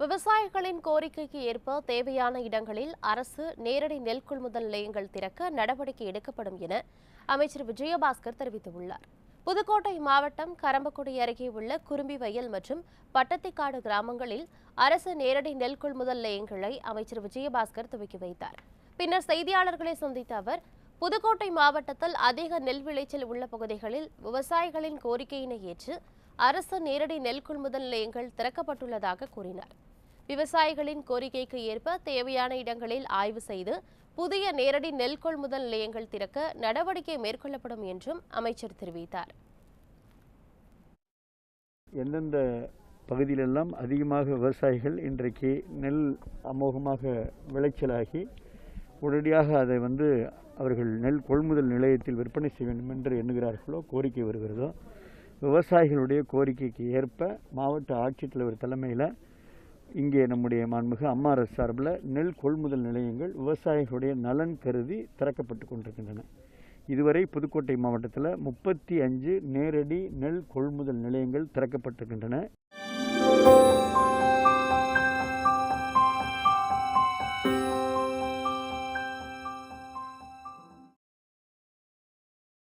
விவசாயிகளின் கோரிக்கைக்கு ஏற்ப தேவையான இடங்களில் அரசு நேரடி நெல் கொள்முதல் நிலையங்கள் திறக்க நடவடிக்கை எடுக்கப்படும் என அமைச்சர் விஜயபாஸ்கர் தெரிவித்துள்ளார். புதுக்கோட்டை மாவட்டம் கரம்பக்குடி அருகே உள்ள குறும்பி வயல் மற்றும் பட்டத்திக்காடு கிராமங்களில் அரசு நேரடி நெல் கொள்முதல் நிலையங்களை அமைச்சர் விஜயபாஸ்கர் துவக்கி வைத்தார். பின்னர் செய்தியாளர்களை சந்தித்த அவர் புதுக்கோட்டை மாவட்டத்தில் அதிக நெல் விளைச்சல் உள்ள பகுதிகளில் விவசாயிகளின் கோரிக்கையினை ஏற்று அரசு நேரடி நெல் கொள்முதல் நிலையங்கள் திறக்கப்பட்டுள்ளதாக கூறினார். விவசாயிகளின் கோரிக்கைக்கு ஏற்ப தேவையான இடங்களில் ஆய்வு செய்து புதிய நேரடி நெல் கொள்முதல் நிலையங்கள் திறக்க நடவடிக்கை மேற்கொள்ளப்படும் என்றும் அமைச்சர் தெரிவித்தார். எந்தெந்த பகுதியிலெல்லாம் அதிகமாக விவசாயிகள் இன்றைக்கு நெல் அமோகமாக விளைச்சலாகி உடனடியாக அதை வந்து அவர்கள் நெல் கொள்முதல் நிலையத்தில் விற்பனை செய்ய வேண்டும் என்று எண்ணுகிறார்களோ கோரிக்கை வருகிறதோ விவசாயிகளுடைய கோரிக்கைக்கு ஏற்ப மாவட்ட ஆட்சித்தலைவர் தலைமையில் இங்கே நம்முடைய மாண்புமிகு அம்மா அரசு சார்பில் நெல் கொள்முதல் நிலையங்கள் விவசாயிகளுடைய நலன் கருதி திறக்கப்பட்டு கொண்டிருக்கின்றன. இதுவரை புதுக்கோட்டை மாவட்டத்தில் முப்பத்தி அஞ்சு நேரடி நெல் கொள்முதல் நிலையங்கள் திறக்கப்பட்டிருக்கின்றன.